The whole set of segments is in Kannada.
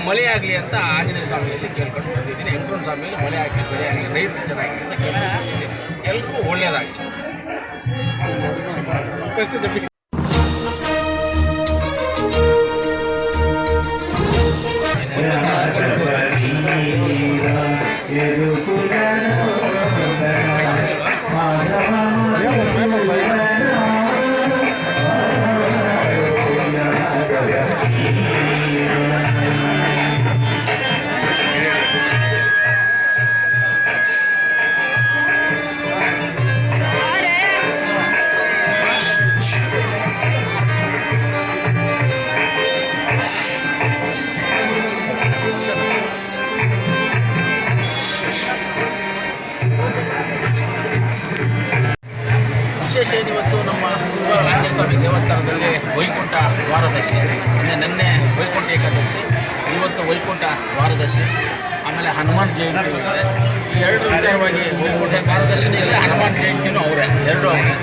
ಮಳೆ ಆಗಲಿ ಅಂತ ಆಂಜನೇಯ ಸ್ವಾಮಿಯಲ್ಲಿ ಕೇಳ್ಕೊಂಡು ಬಂದಿದ್ದೀನಿ ವೆಂಕಟರಮಣ ಸ್ವಾಮಿಯಲ್ಲಿ ಮಳೆ ಆಗಲಿ ಬೆಳೆ ಆಗಲಿ ರೈತರು ಚೆನ್ನಾಗಿ ಅಂತ ಕೇಳ್ಕೊಂಡು ಬಂದಿದ್ದೀನಿ ಎಲ್ರಿಗೂ ಒಳ್ಳೆಯದಾಗಲಿ ವಿಶೇಷ ದೇವಸ್ಥಾನದಲ್ಲಿ ವೈಕುಂಠ ದ್ವಾರದಶಿ ಅಂದರೆ ನಿನ್ನೆ ವೈಕುಂಠ ಏಕಾದಶಿ, ಇವತ್ತು ವೈಕುಂಠ ದ್ವಾರದಶಿ ಆಮೇಲೆ ಹನುಮಾನ್ ಜಯಂತಿ ಇದೆ ಈ ಎರಡು ವಿಚಾರವಾಗಿ ವೈಕುಂಠ ದ್ವಾರದಶಿನಿ ಇಲ್ಲ, ಹನುಮಾನ್ ಜಯಂತಿನೂ ಅವರೇ, ಎರಡು ಅವರೇ.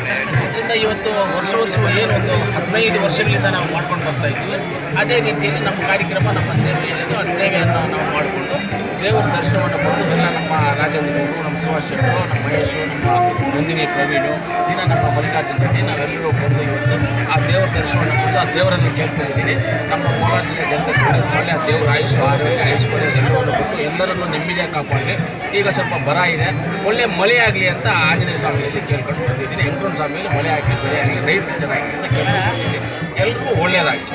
ಅದರಿಂದ ಇವತ್ತು ವರ್ಷ ವರ್ಷ ಏನು ಒಂದು ಹದಿನೈದು ವರ್ಷಗಳಿಂದ ನಾವು ಮಾಡ್ಕೊಂಡು ಬರ್ತಾ ಇದ್ವಿ ಅದೇ ರೀತಿಯಲ್ಲಿ ನಮ್ಮ ಕಾರ್ಯಕ್ರಮ, ನಮ್ಮ ಸೇವೆ ಏನಿದೆ ಆ ಸೇವೆಯನ್ನು ನಾವು ಮಾಡಿಕೊಂಡು ದೇವರ ದರ್ಶನವನ್ನು ಪಡೆದು ಎಲ್ಲ ನಮ್ಮ ರಾಜೇಂದ್ರ ನಮ್ಮ ಸುಭಾಷ್ ಶೆಟ್ಟರು ನಮ್ಮ ಮಹೇಶು, ನಮ್ಮ ನಂದಿನಿ ಪ್ರವೀಣು, ಇನ್ನು ನಮ್ಮ ಮಲ್ಲಿಕಾರ್ಜುನ ರೆಡ್ಡಿ, ನಾವೆಲ್ಲರೂ ಬಂದು ಇವತ್ತು ಆ ದೇವರ ದರ್ಶನವನ್ನು ಪಡೆದು ಆ ದೇವರಲ್ಲಿ ಕೇಳ್ಕೊಂಡಿದ್ದೀನಿ ನಮ್ಮ ಕೋಲಾರ ಜಿಲ್ಲೆ ಜನತೆ ಕೂಡ ಒಳ್ಳೆ ಆ ದೇವರ ಆಯುಷ್ ಆರೋಗ್ಯ ಐಶ್ವರ್ಯ ಎಲ್ಲವನ್ನು ಕೊಟ್ಟು ಎಲ್ಲರನ್ನು ನೆಮ್ಮದಿಯಾಗಿ ಕಾಪಾಡಲಿ. ಈಗ ಸ್ವಲ್ಪ ಬರ ಇದೆ. ಒಳ್ಳೆ ಮಳೆ ಆಗಲಿ ಅಂತ ಆಂಜನೇಯ ಸ್ವಾಮಿಯಲ್ಲಿ ಕೇಳ್ಕೊಂಡು ಬಂದಿದ್ದೀನಿ. ವೆಂಕಟರಮಣ ಸ್ವಾಮಿಯಲ್ಲಿ ಮಳೆ ಆಗಲಿ ಬೆಳೆ ಆಗಲಿ ರೈತರು ಚೆನ್ನಾಗಿ ಅಂತ ಕೇಳ್ಕೊಂಡು ಬಂದಿದ್ದೀನಿ. ಎಲ್ರಿಗೂ ಒಳ್ಳೆಯದಾಗಲಿ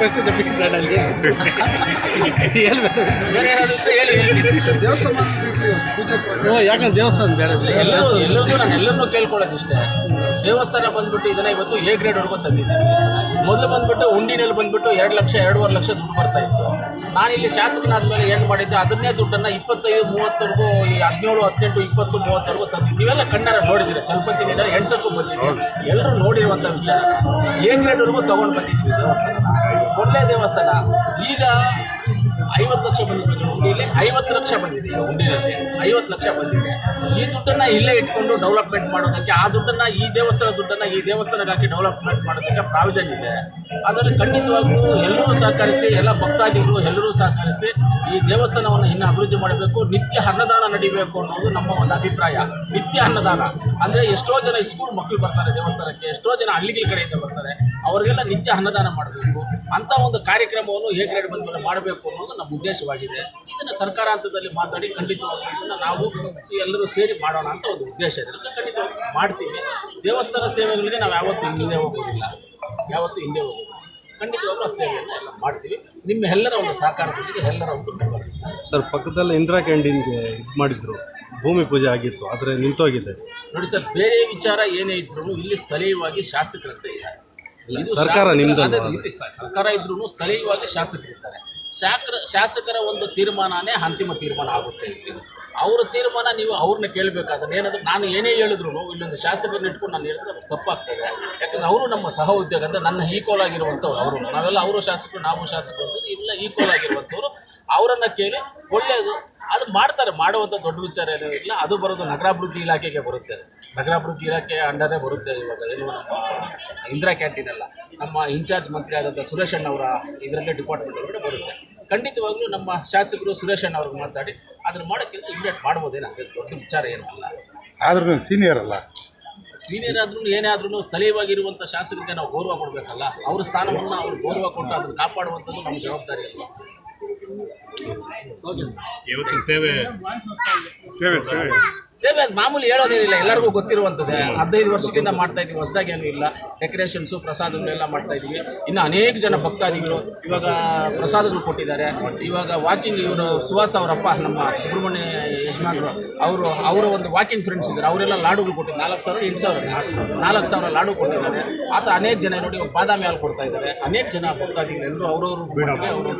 ಬೇರೆ ಏನಾದರೂ ಹೇಳಿ. ದೇವಸ್ಥಾನ ಪೂಜೆ ಯಾಕಂದ್ರೆ ದೇವಸ್ಥಾನ ಬೇರೆ ಎಲ್ಲರೂ ಎಲ್ಲರಿಗೂ ನಾನು ಎಲ್ಲರನ್ನೂ ಕೇಳ್ಕೊಳ್ಳೋದು ಇಷ್ಟೇ ದೇವಸ್ಥಾನ ಬಂದ್ಬಿಟ್ಟು ಇದನ್ನ ಇವತ್ತು ಎ ಗ್ರೇಡ್ವರೆಗೂ ತಂದಿದ್ದೀನಿ. ಮೊದಲು ಬಂದ್ಬಿಟ್ಟು ಉಂಡಿನಲ್ಲಿ ಬಂದ್ಬಿಟ್ಟು ಎರಡು ಲಕ್ಷ, ಎರಡೂವರೆ ಲಕ್ಷ ದುಡ್ಡು ಬರ್ತಾ ಇತ್ತು. ನಾನು ಇಲ್ಲಿ ಶಾಸಕನಾದ ಮೇಲೆ ಏನು ಮಾಡಿದ್ದೆ, ಅದನ್ನೇ ದುಡ್ಡನ್ನು ಇಪ್ಪತ್ತೈದು ಮೂವತ್ತವರೆಗೂ ಈ ಹದಿನೇಳು, ಹದಿನೆಂಟು, ಇಪ್ಪತ್ತು ಮೂವತ್ತವರೆಗೂ ತಂದಿದ್ದೆ ನೀವೆಲ್ಲ ಕಣ್ಣಾರ ನೋಡಿದ್ದೀರಾ ಚಲಪತಿ ನೀಡ ಹೆಣ್ಸಕ್ಕೂ ಬಂದಿದ್ದೀವಿ ಎಲ್ಲರೂ ನೋಡಿರುವಂಥ ವಿಚಾರ. ಎ ಗ್ರೇಡ್ವರೆಗೂ ತೊಗೊಂಡು ಬಂದಿದ್ದೀವಿ ದೇವಸ್ಥಾನ. ಒಳ್ಳೆಯ ದೇವಸ್ಥಾನ. ಈಗ ಐವತ್ತು ಲಕ್ಷ ಬಂದಿದೆ. ಹುಂಡಿಲಿ ಐವತ್ತು ಲಕ್ಷ ಬಂದಿದೆ. ಈಗ ಹುಂಡಿನಲ್ಲಿ ಐವತ್ತು ಲಕ್ಷ ಬಂದಿದೆ. ಈ ದುಡ್ಡನ್ನು ಇಲ್ಲೇ ಇಟ್ಕೊಂಡು ಡೆವಲಪ್ಮೆಂಟ್ ಮಾಡೋದಕ್ಕೆ, ಆ ದುಡ್ಡನ್ನು ಈ ದೇವಸ್ಥಾನ ದುಡ್ಡನ್ನು ಈ ದೇವಸ್ಥಾನಕ್ಕೆ ಹಾಕಿ ಡೆವಲಪ್ಮೆಂಟ್ ಮಾಡೋದಕ್ಕೆ ಪ್ರಾವಿಷನ್ ಇದೆ. ಅದರಲ್ಲಿ ಖಂಡಿತವಾಗ್ಲೂ ಎಲ್ಲರೂ ಸಹಕರಿಸಿ, ಎಲ್ಲ ಭಕ್ತಾದಿಗಳು ಎಲ್ಲರೂ ಸಹಕರಿಸಿ ಈ ದೇವಸ್ಥಾನವನ್ನು ಇನ್ನು ಅಭಿವೃದ್ಧಿ ಮಾಡಬೇಕು. ನಿತ್ಯ ಅನ್ನದಾನ ನಡಿಬೇಕು ಅನ್ನೋದು ನಮ್ಮ ಒಂದು ಅಭಿಪ್ರಾಯ. ನಿತ್ಯ ಅನ್ನದಾನ. ಅಂದರೆ ಎಷ್ಟೋ ಜನ ಸ್ಕೂಲ್ ಮಕ್ಕಳು ಬರ್ತಾರೆ ದೇವಸ್ಥಾನಕ್ಕೆ, ಎಷ್ಟೋ ಜನ ಹಳ್ಳಿಗಳ ಕಡೆಯಿಂದ ಬರ್ತಾರೆ. ಅವರಿಗೆಲ್ಲ ನಿತ್ಯ ಅನ್ನದಾನ ಮಾಡಬೇಕು. ಅಂತ ಒಂದು ಕಾರ್ಯಕ್ರಮವನ್ನು ಎ ಬಂದ ಮೇಲೆ ಮಾಡಬೇಕು ಅನ್ನೋದು ನಮ್ಮ ಉದ್ದೇಶವಾಗಿದೆ. ಇದನ್ನು ಸರ್ಕಾರ ಹಂತದಲ್ಲಿ ಮಾತಾಡಿ ಖಂಡಿತವಾಗಿ ನಾವು ಎಲ್ಲರೂ ಸೇರಿ ಮಾಡೋಣ ಅಂತ ಒಂದು ಉದ್ದೇಶ ಇದೆ. ಖಂಡಿತವಾಗಿ ಮಾಡ್ತೀವಿ. ದೇವಸ್ಥಾನ ಸೇವೆಗಳಿಗೆ ನಾವು ಯಾವತ್ತೂ ಹಿಂದೆ ಹೋಗೋದಿಲ್ಲ. ಯಾವತ್ತೂ ಹಿಂದೆ ಹೋಗೋದಿಲ್ಲ. ಖಂಡಿತವಾಗ್ಲೂ ಆ ಸೇವೆಯನ್ನು ಎಲ್ಲ ಮಾಡ್ತೀವಿ. ನಿಮ್ಮ ಎಲ್ಲರ ಒಂದು ಸಹಕಾರದೊಂದಿಗೆ ಎಲ್ಲರ ಒಂದು ಬೆಂಬಲ ಸರ್ ಪಕ್ಕದಲ್ಲಿ ಇಂದಿರಾ ಕ್ಯಾಂಟೀನ್ಗೆ ಇದು ಮಾಡಿದ್ರು. ಭೂಮಿ ಪೂಜೆ ಆಗಿತ್ತು. ಆದರೆ ನಿಂತೋಗಿದೆ. ನೋಡಿ ಸರ್ ಬೇರೆ ವಿಚಾರ ಏನೇ ಇದ್ರೂ ಇಲ್ಲಿ ಸ್ಥಳೀಯವಾಗಿ ಶಾಸಕರಂತೆ ಇದ್ದಾರೆ. ಇದು ಸರ್ಕಾರ ಸರ್ಕಾರ ಇದ್ರೂ ಸ್ಥಳೀಯವಾಗಿ ಶಾಸಕರಿದ್ದಾರೆ. ಶಾಸಕರ ಶಾಸಕರ ಒಂದು ತೀರ್ಮಾನನೇ ಅಂತಿಮ ತೀರ್ಮಾನ ಆಗುತ್ತೆ ಅವ್ರ ಅವರ ತೀರ್ಮಾನ ನೀವು ಅವ್ರನ್ನ ಕೇಳಬೇಕಾದ್ರೆ ಏನಾದರೂ ನಾನು ಏನೇ ಹೇಳಿದ್ರು ಇಲ್ಲೊಂದು ಶಾಸಕರನ್ನ ಇಟ್ಕೊಂಡು ನಾನು ಹೇಳಿದ್ರೆ ಅದು ತಪ್ಪಾಗ್ತದೆ. ಯಾಕಂದ್ರೆ ಅವರು ನಮ್ಮ ಸಹ ಉದ್ಯೋಗ ಅಂದರೆ ನನ್ನ ಈಕ್ವಲ್ ಆಗಿರುವಂಥವ್ರು ಅವರು ನಾವೆಲ್ಲ ಅವರು ಶಾಸಕರು ನಾವು ಶಾಸಕರು ಅಂತ ಇಲ್ಲ ಈಕ್ವಲ್ ಆಗಿರುವಂಥವ್ರು. ಅವರನ್ನು ಕೇಳಿ ಒಳ್ಳೆಯದು ಅದು ಮಾಡ್ತಾರೆ. ಮಾಡುವಂಥ ದೊಡ್ಡ ವಿಚಾರ ಏನೂ ಇಲ್ಲ. ಅದು ಬರೋದು ನಗರಾಭಿವೃದ್ಧಿ ಇಲಾಖೆಗೆ ಬರುತ್ತೆ ನಗರಾಭಿವೃದ್ಧಿ ಇಲಾಖೆ ಅಂಡರೇ ಬರುತ್ತೆ ಇವಾಗ ಏನು ನಮ್ಮ ಇಂದಿರಾ ಕ್ಯಾಂಟೀನ್ ಅಲ್ಲ ನಮ್ಮ ಇನ್ಚಾರ್ಜ್ ಮಂತ್ರಿ ಆದಂಥ ಸುರೇಶ್ ಅಣ್ಣವರ ಇದರಲ್ಲೇ ಡಿಪಾರ್ಟ್ಮೆಂಟ್ ಒಳಗಡೆ ಬರುತ್ತೆ. ಖಂಡಿತವಾಗ್ಲೂ ನಮ್ಮ ಶಾಸಕರು ಸುರೇಶ್ ಅಣ್ಣ ಅವ್ರಿಗೆ ಮಾತಾಡಿ ಅದನ್ನು ಮಾಡೋಕ್ಕಿಂತ ಇಮಿಡಿಯೇಟ್ ಮಾಡ್ಬೋದೇನು ದೊಡ್ಡ ವಿಚಾರ ಏನಲ್ಲ ಅಲ್ಲ. ಆದ್ರೂ ಸೀನಿಯರ್ ಅಲ್ಲ. ಸೀನಿಯರ್ ಆದ್ರೂ ಏನೇ ಆದ್ರೂ ಸ್ಥಳೀಯವಾಗಿರುವಂಥ ಶಾಸಕರಿಗೆ ನಾವು ಗೌರವ ಕೊಡಬೇಕಲ್ಲ ಅವ್ರ ಸ್ಥಾನವನ್ನು ಅವ್ರು ಗೌರವ ಕೊಟ್ಟು ಅದನ್ನು ಕಾಪಾಡುವಂಥದ್ದು ನಮ್ಮ ಜವಾಬ್ದಾರಿ ಅಲ್ವಾ? ಇವತ್ತಿನ ಸೇವೆ ಸೇವೆ ಸೇವೆ. ಸೇವೆ ಅದು ಮಾಮೂಲಿ ಹೇಳೋದೇನಿಲ್ಲ ಎಲ್ಲರಿಗೂ ಗೊತ್ತಿರುವಂಥದ್ದೇ. ಹದಿನೈದು ವರ್ಷದಿಂದ ಮಾಡ್ತಾ ಇದ್ದೀವಿ. ಹೊಸದಾಗಿ ಏನೂ ಇಲ್ಲ. ಡೆಕೋರೇಷನ್ಸು ಪ್ರಸಾದಗಳೆಲ್ಲ ಮಾಡ್ತಾ ಇದ್ದೀವಿ. ಇನ್ನು ಅನೇಕ ಜನ ಭಕ್ತಾದಿಗಳು ಇವಾಗ ಪ್ರಸಾದಗಳು ಕೊಟ್ಟಿದ್ದಾರೆ. ಇವಾಗ ವಾಕಿಂಗ್ ಇವರು ಸುಹಾಸ್ ಅವರಪ್ಪ ನಮ್ಮ ಸುಬ್ರಹ್ಮಣ್ಯ ಯಜಮಾನರು ಅವರು ಅವರ ಒಂದು ವಾಕಿಂಗ್ ಫ್ರೆಂಡ್ಸ್ ಇದ್ದಾರೆ. ಅವರೆಲ್ಲ ಲಾಡುಗಳು ಕೊಟ್ಟಿದ್ದಾರೆ. ನಾಲ್ಕು ಸಾವಿರ ಎಂಟು ಸಾವಿರ ನಾಲ್ಕು ಸಾವಿರ ಲಾಡು ಕೊಟ್ಟಿದ್ದಾರೆ. ಆ ಥರ ಅನೇಕ ಜನ ನೋಡಿ ಬಾದಾಮಿ ಹಾಲು ಕೊಡ್ತಾ ಇದ್ದಾರೆ. ಅನೇಕ ಜನ ಭಕ್ತಾದಿಗಳು ಎಲ್ಲರೂ ಅವರವರು ಅವರು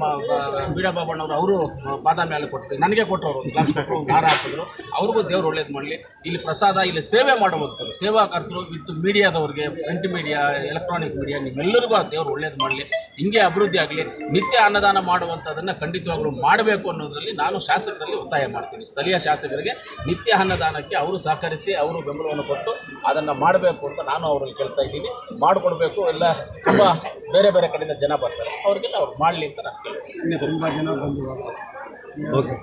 ನಮ್ಮ ಬೀಡ ಬಾಬಣ್ಣವರು ಅವರು ಬಾದಾಮಿ ಹಾಲು ಕೊಟ್ಟಿದ್ದಾರೆ ನನಗೆ ಕೊಟ್ಟರು ಒಂದು ಗ್ಲಾಸ್ ಕೊಟ್ಟರು ಒಂದು ಹಾರ ಹಾಕಿದ್ರು. ಅವ್ರಿಗೂ ದೇವ್ರು ಒಳ್ಳೇದು ಮಾಡಲಿ. ಇಲ್ಲಿ ಪ್ರಸಾದ, ಇಲ್ಲಿ ಸೇವೆ ಮಾಡುವಂಥವ್ರು. ಸೇವಾಕರ್ತರು ವಿತ್ ಮೀಡಿಯಾದವ್ರಿಗೆ ಪ್ರಿಂಟ್ ಮೀಡಿಯಾ ಎಲೆಕ್ಟ್ರಾನಿಕ್ ಮೀಡಿಯಾ ನಿಮ್ಮೆಲ್ಲರಿಗೂ ಆ ದೇವ್ರು ಒಳ್ಳೇದು ಮಾಡಲಿ. ಹಿಂಗೆ ಅಭಿವೃದ್ಧಿ ಆಗಲಿ. ನಿತ್ಯ ಅನ್ನದಾನ ಮಾಡುವಂಥದ್ದನ್ನು ಖಂಡಿತವಾಗ್ಲೂ ಮಾಡಬೇಕು ಅನ್ನೋದರಲ್ಲಿ ನಾನು ಶಾಸಕರಲ್ಲಿ ಒತ್ತಾಯ ಮಾಡ್ತೀನಿ. ಸ್ಥಳೀಯ ಶಾಸಕರಿಗೆ ನಿತ್ಯ ಅನ್ನದಾನಕ್ಕೆ ಅವರು ಸಹಕರಿಸಿ, ಅವರು ಬೆಂಬಲವನ್ನು ಕೊಟ್ಟು ಅದನ್ನು ಮಾಡಬೇಕು ಅಂತ ನಾನು ಅವರಲ್ಲಿ ಕೇಳ್ತಾ ಇದ್ದೀನಿ. ಮಾಡಿಕೊಡ್ಬೇಕು. ಎಲ್ಲ ತುಂಬ ಬೇರೆ ಬೇರೆ ಕಡೆಯಿಂದ ಜನ ಬರ್ತಾರೆ. ಅವ್ರಿಗೆಲ್ಲ ಅವ್ರು ಮಾಡಲಿ ಅಂತ ನಾನು ಕೇಳ್ತೀನಿ ಓಕೆ